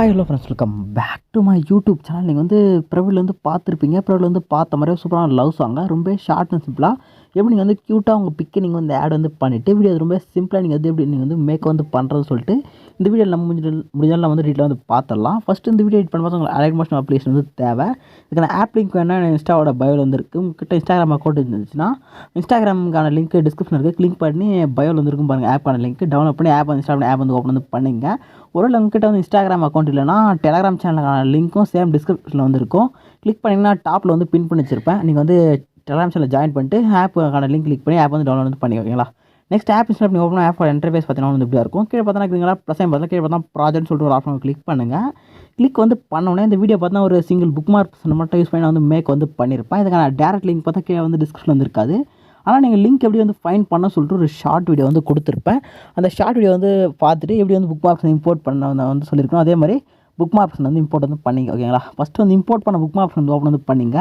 Hi hello friends welcome back to my YouTube channel நீங்கள் வந்து பிரபுல வந்து பார்த்துருப்பீங்க. பிரபுல வந்து பார்த்த மாதிரியே சூப்பரான லவ் சாங்க ரொம்ப ஷார்ட் அண்ட் சிம்பிளாக எப்படி நீங்கள் வந்து க்யூட்டாக உங்கள் பிக்கை நீங்கள் வந்து ஆட் வந்து பண்ணிவிட்டு வீடியோ ரொம்ப சிம்பிளாக நீங்கள் வந்து எப்படி நீங்கள் வந்து மேக் வந்து பண்ணுறதுன்னு சொல்லிட்டு இந்த வீடியோ நம்ம முடிஞ்சு முடிஞ்சாலும் நம்ம வந்து டீட்டெயில் வந்து பார்த்துடலாம் ஃபஸ்ட்டு இந்த வீடியோ எடிட் பண்ணும்போது உங்களுக்கு அலைக் மோஷன் அப்ளிகேஷன் வந்து தேவை. இதுக்கான ஆப் லிங்க் வேணால் இன்ஸ்டாவோட பயோவில் வந்துருக்கு உங்ககிட்ட இன்ஸ்டாகிராம் அக்கௌண்ட் இருந்துச்சுன்னா இன்ஸ்டாகிராமுக்கான லிங்க் டிஸ்கிரிப்ஷன் இருக்குது கிளிக் பண்ணி பயோவில் வந்துருக்கும் பாருங்கள் ஆப்பான லிங்க் டவுன்லோட் பண்ணி ஆப் வந்து பண்ணி ஆப் வந்து ஓப்பன் வந்து பண்ணுங்க. ஒருவேளை உங்ககிட்ட வந்து இன்ஸ்டாகிராம் அக்கௌண்ட் இல்லைனா டெலகிராம் சேனலுக்கான லிங்க்கும் சேம் டிஸ்கிரிப்ஷனில் வந்து இருக்கும். கிளிக் பண்ணிங்கன்னா டாப்பில் வந்து பின் பண்ணி வச்சிருப்பேன். நீங்கள் வந்து டெலகிராம் சேனல் ஜாயின் பண்ணிட்டு ஆப்புக்கான லிங்க் கிளிக் பண்ணி ஆப் வந்து டவுன்லோட் வந்து பண்ணிக்கோங்களா நெக்ஸ்ட் ஆப் இன்ஸ்டால் பண்ணி ஓப்பன் ஆப் இன்டர்ஃபேஸ் பார்த்தீங்கன்னா வந்து இப்படியா இருக்கும். கீழே பார்த்தா இருக்கீங்களா ப்ளஸ் பார்த்தா கீழே பார்த்தா ப்ராஜெக்ட் சொல்லிட்டு ஒரு ஆப்ஷன் கிளிக் பண்ணுங்கள் கிளிக் வந்து பண்ணோடனே இந்த வீடியோ பார்த்தா ஒரு சிங்கிள் புக் மார்க்ஸ் மட்டும் யூஸ் பண்ணி நான் வந்து மேக் வந்து பண்ணியிருப்பேன் இதுக்கான டேரக்ட் லிங்க் பார்த்தா கீழே வந்து டிஸ்கிரிப்ஷன் வந்து இருக்காது. ஆனால் நீங்கள் லிங்க் எப்படி வந்து ஃபைன் பண்ண சொல்லிட்டு ஒரு ஷார்ட் வீடியோ வந்து கொடுத்துருப்பேன். அந்த ஷார்ட் வீடியோ வந்து பார்த்துட்டு எப்படி வந்து புக் மார்க்ஸ் இம்போர்ட் பண்ண வந்து சொல்லியிருக்கணும். அதே மாதிரி புக் மார்க்ஸ் வந்து இம்போர்ட் வந்து பண்ணிங்க ஓகேங்களா ஃபஸ்ட்டு வந்து இம்போர்ட் பண்ண புக் மார்க்ஸ் வந்து ஓப்பன் வந்து பண்ணிங்க.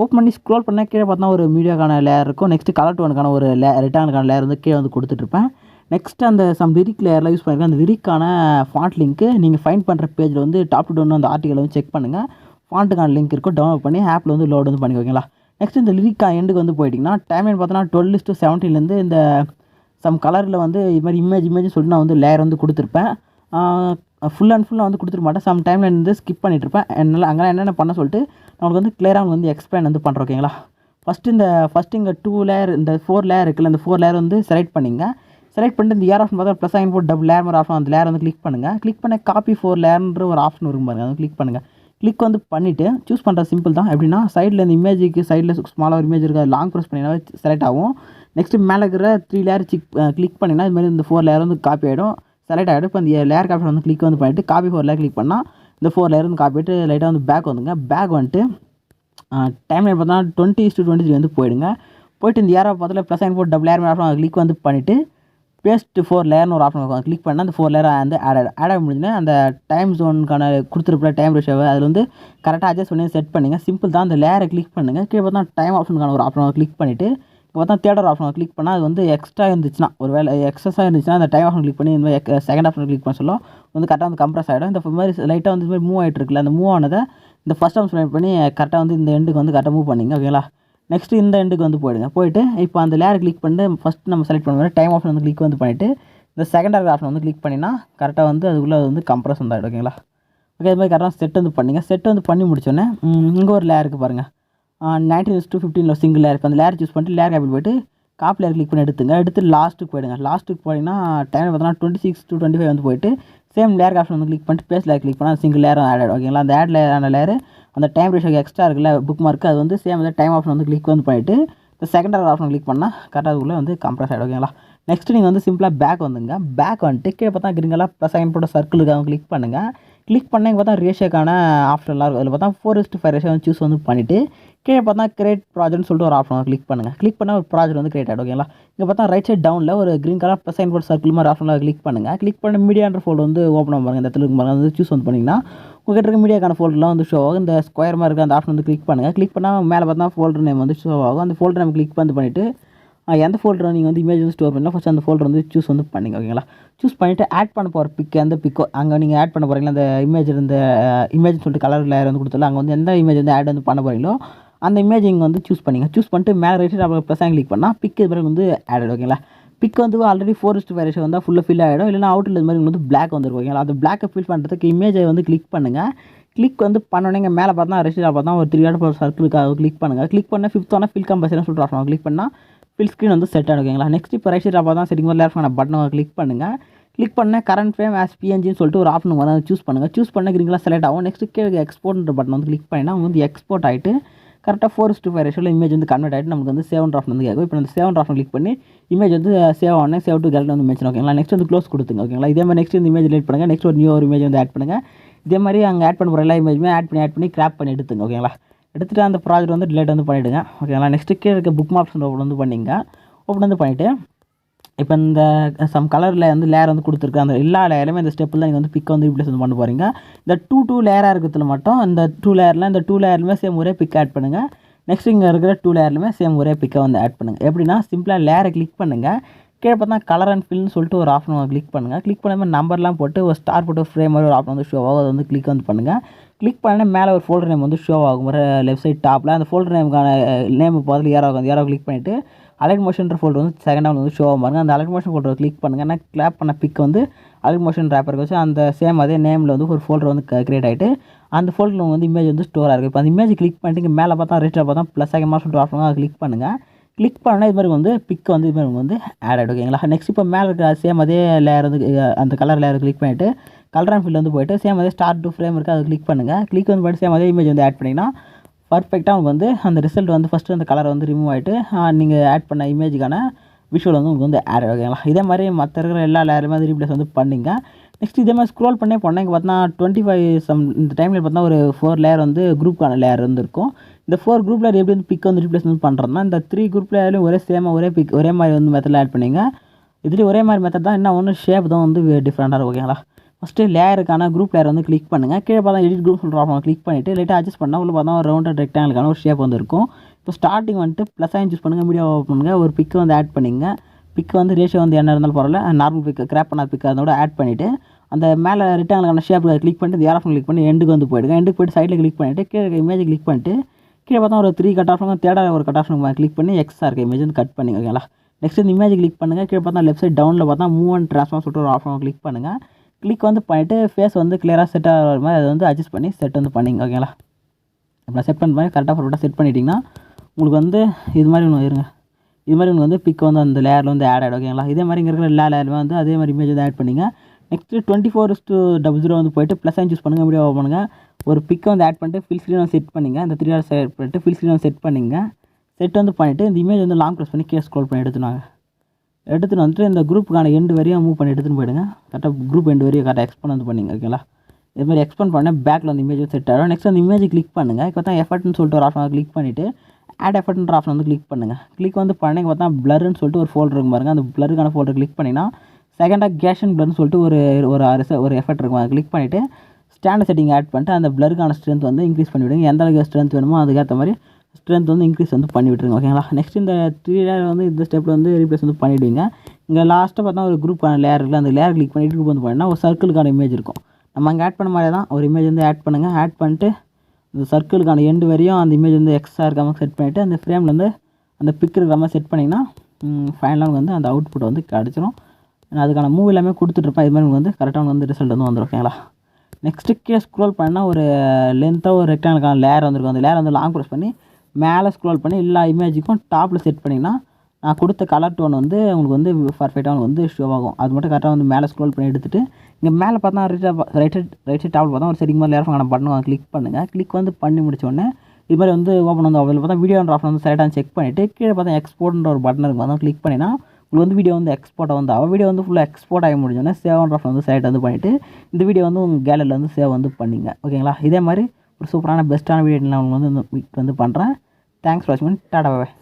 ஓப்பன் பண்ணி ஸ்க்ரோல் பண்ணால் கீழே பார்த்தா ஒரு மீடியாக்கான லேயர் இருக்கும். நெக்ஸ்ட் கலர் டோனுக்கான ஒரு லே ரிட்டர்னுக்கான லேயர் வந்து கீழே வந்து கொடுத்துட்ருப்பேன். நெக்ஸ்ட் அந்த சம் லிரிக் லேயரில் யூஸ் பண்ணியிருக்கேன் அந்த லிரிக்கான ஃபாண்ட் லிங்க்கு நீங்கள் ஃபைன் பண்ணுற பேஜில் வந்து டாப் டு டவுன் அந்த ஆர்டிக்கல் வந்து செக் பண்ணுங்கள் ஃபாண்ட்டுக்கான லிங்க் இருக்கும். டவுன்லோட் பண்ணி ஆப்பில் வந்து லோட் வந்து பண்ணி ஓகேங்களா நெக்ஸ்ட் இந்த லிரிக்கா எண்டுக்கு வந்து போயிட்டிங்கன்னா டைம் பார்த்தோன்னா டுவெல் டு செவன்டீன்லேருந்து இந்த சம் கலரில் வந்து இது மாதிரி இமேஜ் இமேஜ் சொல்லிட்டு நான் வந்து லேயர் வந்து கொடுத்துருப்பேன். ஃபுல் அண்ட் ஃபுல்லாக வந்து கொடுத்துருக்க மாட்டேன். சம் டைமில் வந்து ஸ்கிப் பண்ணிட்டுருப்பேன் என்னால் அங்கே என்னென்ன பண்ண சொல்லிட்டு நம்மளுக்கு வந்து கிளியராக வந்து எக்ஸ்பிளைன் வந்து பண்ணுறோம் ஓகேங்களா ஃபஸ்ட்டு இந்த ஃபஸ்ட்டு இங்கே டூ லேயர் இந்த ஃபோர் லேயர் இருக்குல்ல இந்த ஃபோர் லேயர் வந்து செலக்ட் பண்ணிங்க. செலக்ட் பண்ணிட்டு இந்த ஏர் ஆப்ஷன் பார்த்தா ப்ளஸ் ஆகி போட்டு டபுள் லேயர் ஒரு ஆப்ஷன் அந்த லேயர் வந்து கிளிக் பண்ணுங்கள் கிளிக் பண்ண காப்பி ஃபோர் லேயர்ன்ற ஒரு ஆப்ஷன் இருக்கும் பாருங்கள் அதை கிளிக் பண்ணுங்கள் கிளிக் வந்து பண்ணிவிட்டு சூஸ் பண்ணுற சிம்பிள் தான். எப்படின்னா சைடில் இந்த இமேஜுக்கு சைடில் ஸ்மாலாக ஒரு இமேஜ் இருக்குது. லாங் ப்ரெஸ் பண்ணினா செலக்ட் ஆகும். நெக்ஸ்ட்டு மேலே இருக்கிற த்ரீ லேயர் சிக் கிளிக் பண்ணிங்கன்னா இது மாதிரி இந்த ஃபோர் லேயர் வந்து காப்பி ஆகிடும் செலக்ட் ஆகிட்டு இப்போ இந்த லேயர் காப்பி வந்து கிளிக் வந்து பண்ணிவிட்டு காப்பி ஃபோர் லேயர் கிளிக் பண்ணால் இந்த ஃபோர் லேயர் வந்து காப்பிட்டு லைட்டாக வந்து பேக் வந்துங்க. பேக் வந்துட்டு டைம் லைன் பார்த்தா டுவெண்ட்டி டு டுவெண்ட்டி த்ரீ வந்து போயிடுங்க. போயிட்டு இந்த ஏரோ பார்த்துல ப்ளஸ் அண்ட் போட்டு டபுள் லேயர் ஆப்ஷன் கிளிக் வந்து பண்ணிவிட்டு பேஸ்ட் ஃபோர் லேயர்னு ஒரு ஆப்ஷன் இருக்கும் கிளிக் பண்ணால் அந்த ஃபோர் லேயர் வந்து ஆட் ஆட் ஆட் ஆக முடிஞ்சுன்னா அந்த டைம் ஜோனுக்கான கொடுத்துருப்பல டைம் ரேஷியோவை அதில் வந்து கரெக்டாக அட்ஜஸ்ட் பண்ணி செட் பண்ணுங்கள் சிம்பிள் தான். அந்த லேயரை கிளிக் பண்ணுங்கள் கீழே பார்த்தா டைம் ஆப்ஷனுக்கான ஒரு ஆப்ஷன் கிளிக் பண்ணிவிட்டு பார்த்தா தேர்ட் ஆப்ஷன் கிளிக் பண்ணால் அது வந்து எக்ஸ்ட்ரா இருந்துச்சுன்னா ஒரு வேலை எக்ஸஸாக இருந்துச்சுன்னா அந்த டைம் ஆப்ஷன் கிளிக் பண்ணி இந்த மாதிரி செகண்ட் ஆப்ஷன் கிளிக் பண்ண சொல்லும். வந்து கரெக்டாக வந்து கம்ப்ரஸ் ஆகிடும் இந்த மாதிரி லைட்டாக வந்து மாதிரி மூவ் ஆகிட்டு இருக்குல்ல அந்த மூவ் ஆனதை இந்த ஃபஸ்ட் ஆப்ஷன் பண்ணி கரெக்டாக வந்து இந்த எண்டுக்கு வந்து கரெக்டாக மூவ் பண்ணிங்க ஓகேங்களா நெக்ஸ்ட் இந்த எண்டுக்கு வந்து போயிடுங்க. போயிட்டு இப்போ அந்த லேயர் கிளிக் பண்ணிட்டு ஃபஸ்ட் நம்ம செலக்ட் பண்ணுவோம் டைம் ஆப்ஷன் வந்து கிளிக் வந்து பண்ணிவிட்டு இந்த செகண்ட் ஆப்ஷன் வந்து கிளிக் பண்ணினா கரெக்டாக வந்து அதுக்குள்ளே வந்து கம்ப்ரஸ் வந்து ஆகிடும் ஓகேங்களா ஓகே இது மாதிரி கரெக்டாக செட் வந்து பண்ணிங்க. செட் வந்து பண்ணி முடிச்சோன்னே இங்கே ஒரு லேயருக்கு பாருங்கள் நைன்டீன் டூ ஃபிஃப்டீனில் சிங்கிள் லேயர் இப்போ அந்த லேயர் சூஸ் பண்ணிட்டு லேயர் கேபிள் போய்ட்டு காப் லேயர் கிளிக் பண்ணி எடுத்துங்க. எடுத்து லாஸ்ட்டுக்கு போயிடுங்க. லாஸ்ட்டுக்கு போனீங்கன்னா டைம் பார்த்தோன்னா twenty six to twenty five வந்து போயிட்டு சேம் லேயர் ஆப்ஷன் வந்து கிளிக் பண்ணிட்டு பேஸ் லேயர் கிளிக் பண்ணால் சிங்கிள் லேயர் ஆட் ஆகிடும் ஓகேங்களா அந்த ஆட் லேயரான லேயர் அந்த டைம் ரேஷியோ எக்ஸ்ட்ரா இருக்குல்ல புக் மார்க் அது வந்து சேம் வந்து டைம் ஆப்ஷன் வந்து கிளிக் வந்து பண்ணிவிட்டு இந்த செகண்ட் ஆப்ஷன் கிளிக் பண்ணால் கரெக்டாக அதுக்குள்ளே வந்து கம்ப்ரஸ் ஆகிடும் ஓகேங்களா நெக்ஸ்ட் நீங்கள் வந்து சிம்பிளாக பேக் வந்துங்க. பேக் வந்துட்டு கீழே பார்த்தா கிரிங்கலா ப்ளஸ் சைன் போட்ட அவங்க கிளிக் பண்ணுங்கள் கிளிக் பண்ண இங்கே பார்த்தா ரேஷியோக்கான ஆப்ஷன்லாம் இருக்கும் அதில் பார்த்தா four is to five ratio வந்து சூஸ் வந்து பண்ணிவிட்டு கீழே பார்த்தா கிரியேட் ப்ராஜெக்ட்னு சொல்லிட்டு ஒரு ஆப்ஷன் கிளிக் பண்ணுங்கள் கிளிக் பண்ணால் ஒரு ப்ராஜெக்ட் வந்து கிரியேட் ஆகிடும் ஓகேங்களா இங்கே பார்த்தா ரைட் சைட் டவுனில் ஒரு green colour plus sign board circle மாதிரி ஆப்ஷனில் கிளிக் பண்ணுங்கள் கிளிக் பண்ண மீடியான்ற ஃபோல்டு வந்து ஓப்பன் ஆகும் இந்த இடத்துல வந்து சூஸ் வந்து பண்ணிங்கன்னா உங்கள்கிட்ட இருக்க மீடியாக்கான ஃபோல்டெலாம் வந்து ஷோ ஆகும். இந்த ஸ்கொயர் மாதிரி இருக்க அந்த ஆப்ஷன் வந்து கிளிக் பண்ணுங்கள் கிளிக் பண்ணால் மேலே பார்த்தா ஃபோல்டர் நேம் வந்து ஷோ ஆகும். அந்த ஃபோல்டர் நேம் கிளிக் வந்து பண்ணிவிட்டு எந்த ஃபோல்டர் நீங்கள் வந்து இமேஜ் வந்து ஸ்டோர் பண்ணலாம் ஃபஸ்ட் அந்த ஃபோல்டர் வந்து சூஸ் வந்து பண்ணிங்க ஓகேங்களா சூஸ் பண்ணிவிட்டு ஆட் பண்ண போகிற பிக் எந்த பிக்கோ அங்கே நீங்கள் ஆட் பண்ண போகிறீங்களா அந்த இமேஜ் இந்த இமேஜ்னு சொல்லிட்டு கலர் லேயர் வந்து கொடுத்தல அங்கே வந்து எந்த இமேஜ் வந்து ஆட் வந்து பண்ண போகிறீங்களோ அந்த இமேஜ் இங்கே வந்து சூஸ் பண்ணிங்க. சூஸ் பண்ணிட்டு மேலே ரைட்டு அப்புறம் ப்ளஸ் கிளிக் பண்ணால் பிக் இது பிறகு வந்து ஆட் ஓகேங்களா பிக் வந்து ஆல்ரெடி ஃபோர் இஸ்ட் வந்தால் ஃபுல்லாக ஃபில் ஆகிடும் இல்லைனா அவுட்டில் இது மாதிரி வந்து பிளாக் வந்துருக்கும் ஓகேங்களா அந்த பிளாக்கை ஃபில் பண்ணுறதுக்கு இமேஜை வந்து கிளிக் பண்ணுங்கள் கிளிக் வந்து பண்ணோன்னே மேலே பார்த்தா ரெசிடாக பார்த்தா ஒரு த்ரீ ஆட் சர்க்கிளுக்காக கிளிக் பண்ணுங்கள் கிளிக் பண்ணால் ஃபிஃப்த் ஆனால் ஃபில் கம்பல்சரி சொல்லிட்டு ஆப்ஷன் கிளிக் பண்ணால் ஃபில் ஸ்க்ரீன் வந்து செட் ஆகும் ஓகேங்களா நெக்ஸ்ட் இப்போ ரைட் அப்போ தான் செட்டிங் வரல. இருக்கான பட்டனை கிளிக் பண்ணுங்கள் கிளிக் பண்ண கரண்ட் ஃப்ரேம் ஆஸ் பிஎன்ஜின்னு சொல்லிட்டு ஒரு ஆப்ஷன் வரும். சூஸ் பண்ணுங்கள் சூஸ் பண்ண கிரீங்களா செலக்ட் ஆகும். நெக்ஸ்ட் கீழே எக்ஸ்போர்ட்ன்ற பட்டன் வந்து கிளிக் பண்ணினா அவங்க வந்து எக்ஸ்போர்ட் ஆகிட்டு கரெக்டாக ஃபோர் டூ ஃபைவ் ரேஷியோவில் இமேஜ் வந்து கன்வெர்ட் ஆகிட்டு நமக்கு வந்து செவன் ட்ராஃப்ட் வந்து கேட்கும். இப்போ அந்த செவன் ட்ராஃப்ட் கிளிக் பண்ணி இமேஜ் வந்து சேவ் ஆனால் சேவ் டு கேலரி வந்து மென்ஷன் ஓகேங்களா நெக்ஸ்ட் வந்து க்ளோஸ் கொடுத்துங்க ஓகேங்களா இதே மாதிரி நெக்ஸ்ட் இந்த இமேஜ் லேட் பண்ணுங்கள் நெக்ஸ்ட் ஒரு நியூ ஒரு இமேஜ் வந்து ஆட் பண்ணுங்கள் இதே மாதிரி அங்கே ஆட் பண்ண போகிற எல்லா இமேஜுமே ஆட் பண்ணி ஆட் பண்ணி கிராப் பண்ணி எடுத்துங்க. ஓகேங்களா எடுத்துகிட்டு அந்த ப்ராஜெக்ட் வந்து டிலேட் வந்து பண்ணிவிடுங்க ஓகேங்களா நெக்ஸ்ட்டு கீழே இருக்க புக் மார்க்ஸ் ஓப்பன் வந்து பண்ணிங்க. ஓப்பன் வந்து பண்ணிவிட்டு இப்போ இந்த சம் கலரில் வந்து லேயர் வந்து கொடுத்துருக்கு. அந்த எல்லா லேயருமே இந்த ஸ்டெப்பில் நீங்கள் வந்து பிக் வந்து ரீப்ளேஸ் வந்து பண்ண போகிறீங்க இந்த டூ டூ லேயராக இருக்கிறதுல மட்டும் இந்த டூ லேயரில் இந்த டூ லேயர்லுமே சேம் ஒரே பிக் ஆட் பண்ணுங்கள் நெக்ஸ்ட் இங்கே இருக்கிற டூ லேயர்லுமே சேம் ஒரே பிக்கை வந்து ஆட் பண்ணுங்கள் எப்படின்னா சிம்பிளாக லேயரை கிளிக் பண்ணுங்கள் கீழே பார்த்தா கலர் அண்ட் ஃபில்னு சொல்லிட்டு ஒரு ஆப்ஷன் கிளிக் பண்ணுங்கள் கிளிக் பண்ணாமல் நம்பர்லாம் போட்டு ஒரு ஸ்டார் போட்டு ஃப்ரேம் மாதிரி ஒரு ஆப்ஷன் வந்து ஷோ ஆகும். அதை வந்து கிளிக் வந்து பண்ணுங்கள் கிளிக் பண்ண மேலே ஒரு ஃபோல்டர் நேம் வந்து ஷோ ஆகும். ஒரு லெஃப்ட் சைட் டாப்பில் அந்த ஃபோல்டர் நேமுக்கான நேம் பதில் ஏரோ ஆகும் ஏரோ கிளிக் பண்ணிவிட்டு அலைட் மோஷன்ற ஃபோல்டர் வந்து செகண்ட் ஹவுன் வந்து ஷோ ஆகும் பாருங்கள் அந்த அலைட் மோஷன் ஃபோல்டர் கிளிக் பண்ணுங்கள் ஏன்னா கிளாப் பண்ண பிக் வந்து அலைட் மோஷன் ரேப்பருக்கு வச்சு அந்த சேம் அதே நேமில் வந்து ஒரு ஃபோல்டர் வந்து கிரியேட் ஆகிட்டு அந்த ஃபோல்டரில் வந்து இமேஜ் வந்து ஸ்டோராக இருக்குது இப்போ அந்த இமேஜ் கிளிக் பண்ணிட்டு மேலே பார்த்தா ரிஜிஸ்டர் பார்த்தா ப்ளஸ் செகண்ட் சொல்லிட்டு ஆஃப் அதை கிளிக் பண்ணுங்கள் கிளிக் பண்ணால் இது மாதிரி வந்து பிக் வந்து இது மாதிரி வந்து ஆட் ஆகிடும் ஓகேங்களா நெக்ஸ்ட் இப்போ மேலே இருக்க சேம் அதே லேயர் வந்து அந்த கலர் லேயர் கிளிக் பண்ணிவிட்டு கலர் அண்ட் ஃபில் வந்து போயிட்டு சேம் அதே ஸ்டார்ட் டு ஃப்ரேம் இருக்குது அதை கிளிக் பண்ணுங்கள் கிளிக் வந்து போய்ட்டு சேம் அதே இமேஜ் வந்து ஆட் பண்ணிங்கன்னா பர்ஃபெக்டாக உங்களுக்கு வந்து அந்த ரிசல்ட் வந்து ஃபஸ்ட்டு அந்த கலர் வந்து ரிமூவ் ஆகிட்டு நீங்கள் ஆட் பண்ண இமேஜுக்கான விஷுவல் வந்து உங்களுக்கு வந்து ஆட் ஓகேங்களா இதே மாதிரி மற்ற இருக்கிற எல்லா லேயருமே வந்து ரீப்ளேஸ் வந்து பண்ணிங்க. நெக்ஸ்ட் இதே மாதிரி ஸ்க்ரோல் பண்ணே போனேன். இங்கே பார்த்தா டுவெண்ட்டி ஃபைவ் சம் இந்த டைமில் பார்த்தா ஒரு ஃபோர் லேயர் வந்து குரூப்கான லேயர் வந்து இருக்கும் இந்த ஃபோர் குரூப் லேயர் எப்படி வந்து பிக் வந்து ரீப்ளேஸ் வந்து பண்ணுறதுனா இந்த த்ரீ குரூப் லேயர்லையும் ஒரே சேமாக ஒரே பிக் ஒரே மாதிரி வந்து மெத்தடில் ஆட் பண்ணிங்க. இதுலேயும் ஒரே மாதிரி மெத்தட் தான். என்ன ஒன்று ஷேப் தான் வந்து டிஃப்ரெண்ட்டாக இருக்கும் ஓகேங்களா ஃபஸ்ட்டு லேயருக்கான குரூப் லேயர் வந்து கிளிக் பண்ணுங்கள் கீழே பார்த்தா எடிட் குரூப் சொல்கிற ஆப்ஷன் கிளிக் பண்ணிவிட்டு லைட்டாக அட்ஜஸ்ட் பண்ணால் உள்ள பார்த்தா ஒரு ரவுண்ட் ரெக்டாங்கிளுக்கான ஒரு ஷேப் வந்து இருக்கும். இப்போ ஸ்டார்டிங் வந்துட்டு ப்ளஸ் ஆயின் சூஸ் பண்ணுங்கள் மீடியா ஓப்பன் பண்ணுங்கள் ஒரு பிக்கு வந்து ஆட் பண்ணிங்க. பிக் வந்து ரேஷியோ வந்து என்ன இருந்தாலும் பரவாயில்ல. நார்மல் பிக் கிராப் பண்ண பிக் அதோட ஆட் பண்ணிவிட்டு அந்த மேலே ரிட்டாங்கிளான ஷேப் கிளிக் பண்ணிட்டு இந்த ஆப்ஷன் கிளிக் பண்ணி எண்டுக்கு வந்து போயிடுங்க. எண்டுக்கு போய்ட்டு சைடில் கிளிக் பண்ணிவிட்டு கீழே இமேஜ் கிளிக் பண்ணிட்டு கீழே பார்த்தா ஒரு த்ரீ கட் ஆஃப் தேர்டாக ஒரு கட் ஆஃப் கிளிக் பண்ணி எக்ஸ்ட்ரா இருக்க இமேஜ் வந்து கட் பண்ணி ஓகேங்களா நெக்ஸ்ட் இந்த இமேஜ் கிளிக் பண்ணுங்கள் கீழே பார்த்தா லெஃப்ட் சைட் டவுனில் பார்த்தா மூவ் அண்ட் ட்ரான்ஸ்ஃபார்ம் சொல்லிட்டு ஒரு ஆப்ஷன் கிளிக் பண்ணுங்கள் கிளிக் வந்து பண்ணிவிட்டு ஃபேஸ் வந்து கிளியராக செட் ஆகிற மாதிரி அதை வந்து அட்ஜஸ்ட் பண்ணி செட் வந்து பண்ணிங்க ஓகேங்களா இப்போ செட் பண்ணி மாதிரி கரெக்டாக பர்ஃபெக்டாக செட் பண்ணிட்டீங்கன்னா உங்களுக்கு வந்து இது மாதிரி ஒன்று இருங்க. இது மாதிரி உங்களுக்கு வந்து பிக் வந்து அந்த லேயரில் வந்து ஆட் ஆகிடும் ஓகேங்களா இதே மாதிரி இங்கே இருக்கிற எல்லா லேயருமே வந்து அதே மாதிரி இமேஜ் வந்து ஆட் பண்ணிங்க. Next twenty four two double zero வந்து போயிட்டு ப்ளஸ் சூஸ் பண்ணுங்கள் வீடியோ பண்ணுங்கள் ஒரு பிக்கை வந்து ஆட் பண்ணிட்டு ஃபில் ஸ்க்ரீன் வந்து செட் பண்ணிங்க. அந்த த்ரீ ஆர் செட் பண்ணிட்டு ஃபில் ஸ்க்ரீன் வந்து செட் பண்ணிங்க. செட் வந்து பண்ணிவிட்டு இந்த இமேஜ் வந்து லாங் ப்ரெஸ் பண்ணி கே ஸ்க்ரோல் பண்ணி எடுத்துனாங்க எடுத்துகிட்டு வந்துட்டு இந்த குரூப்புக்கான எண்டு வரையும் மூவ் பண்ணி எடுத்துன்னு போயிடுங்க. கரெக்டாக குரூப் எண்டு வரையும் கரெக்டாக எக்ஸ்பெண்ட் வந்து பண்ணிங்க ஓகேங்களா இது மாதிரி எக்ஸ்பெண்ட் பண்ண பேக்கில் அந்த இமேஜ் செட் ஆகிடும் நெக்ஸ்ட் அந்த இமேஜ் கிளிக் பண்ணுங்கள் இப்போ தான் எஃபர்ட்னு சொல்லிட்டு ஒரு ஆப்ஷன் கிளிக் பண்ணிவிட்டு ஆட் எஃபர்ட்ன்ற ஆப்ஷன் வந்து கிளிக் பண்ணுங்கள் கிளிக் வந்து பண்ணி பார்த்தா ப்ளருன்னு சொல்லிட்டு ஒரு ஃபோல்டர் இருக்கும் பாருங்கள் அந்த ப்ளருக்கான ஃபோல்டர் கிளிக் பண்ணிங்கன்னா செகண்டாக கேஷன் ப்ளர்னு சொல்லிட்டு ஒரு ஒரு அரச- ஒரு எஃபர்ட் இருக்கும். அதை கிளிக் பண்ணிவிட்டு ஸ்டாண்டர்ட் செட்டிங் ஆட் பண்ணிட்டு அந்த ப்ளருக்கான ஸ்ட்ரென்த் வந்து இன்க்ரீஸ் பண்ணிவிடுங்க எந்த அளவுக்கு ஸ்ட்ரென்த் வேணுமோ அதுக்கேற்ற மாதிரி ஸ்ட்ரென்த் வந்து இன்க்ரீஸ் வந்து பண்ணி விட்டுருங்க. ஓகேங்களா நெக்ஸ்ட் இந்த த்ரீ லேயர் வந்து இந்த ஸ்டெப்பில் வந்து ரீப்ளேஸ் வந்து பண்ணிவிடுவீங்க இங்கே லாஸ்ட்டாக பார்த்தா ஒரு குரூப்பான லேயர் இருக்குது அந்த லேயர் கிளிக் பண்ணிட்டு குரூப் வந்து பண்ணினா ஒரு சர்க்கிளுக்கான இமேஜ் இருக்கும். நம்ம அங்கே ஆட் பண்ண மாதிரி தான் ஒரு இமேஜ் வந்து ஆட் பண்ணுங்கள் ஆட் பண்ணிட்டு இந்த சர்க்கிளுக்கான எண்டு வரையும் அந்த இமேஜ் வந்து எக்ஸ்ட்ரா இருக்காமல் செட் பண்ணிவிட்டு அந்த ஃப்ரேமில் வந்து அந்த பிக் இருக்கிற மாதிரி செட் பண்ணிங்கன்னா ஃபைனலாக வந்து அந்த அவுட்புட் வந்து கிடச்சிரும். அதுக்கான மூவ் எல்லாமே கொடுத்துட்ருப்பேன் இது மாதிரி உங்களுக்கு வந்து கரெக்டாக வந்து ரிசல்ட் வந்து வந்துடும் ஓகேங்களா நெக்ஸ்ட்டு கீழே ஸ்க்ரோல் பண்ணால் ஒரு லென்த்தாக ஒரு ரெக்டானுக்கான லேயர் வந்துருக்கும். அந்த லேயர் வந்து லாங் ப்ரெஸ் பண்ணி மேலே ஸ்க்ரோல் பண்ணி எல்லா இமேஜுக்கும் டாப்பில் செட் பண்ணிங்கன்னா நான் கொடுத்த கலர் டோன் வந்து உங்களுக்கு வந்து பர்ஃபெக்டாக உங்களுக்கு வந்து ஷோ ஆகும். அது மட்டும் கரெக்டாக வந்து மேலே ஸ்க்ரோல் பண்ணி எடுத்துட்டு இங்கே மேலே பார்த்தா ரைட்டாக ரைட் ரைட் சைட் டேபிள் பார்த்தா ஒரு செட்டிங் மாதிரி நான் பண்ணுவோம் கிளிக் பண்ணுங்கள் கிளிக் வந்து பண்ணி முடிச்சோடனே இது மாதிரி வந்து ஓப்பன் வந்து அதில் பார்த்தா வீடியோ வீடியோன்ற ஆப்ஷன் வந்து சைடாக செக் பண்ணிவிட்டு கீழே பார்த்தா எக்ஸ்போர்ட்ன்ற ஒரு பட்டன் இருக்கும் அதான் கிளிக் பண்ணினா உங்களுக்கு வந்து வீடியோ வந்து எக்ஸ்போர்ட்டாக வந்து ஆகும். வீடியோ வந்து ஃபுல்லாக எக்ஸ்போர்ட் ஆகி முடிஞ்சோடனே சேவ் ஆப்ஷன் வந்து சைட் வந்து பண்ணிவிட்டு இந்த வீடியோ வந்து உங்கள் கேலரியில் வந்து சேவ் வந்து பண்ணிங்க. ஓகேங்களா இதே மாதிரி ஒரு சூப்பரான பெஸ்ட்டான வீடியோ நான் உங்களுக்கு வந்து வந்து பண்ணுறேன் தேங்க்ஸ் ஃபார் வாட்சிங் டாடா பாய்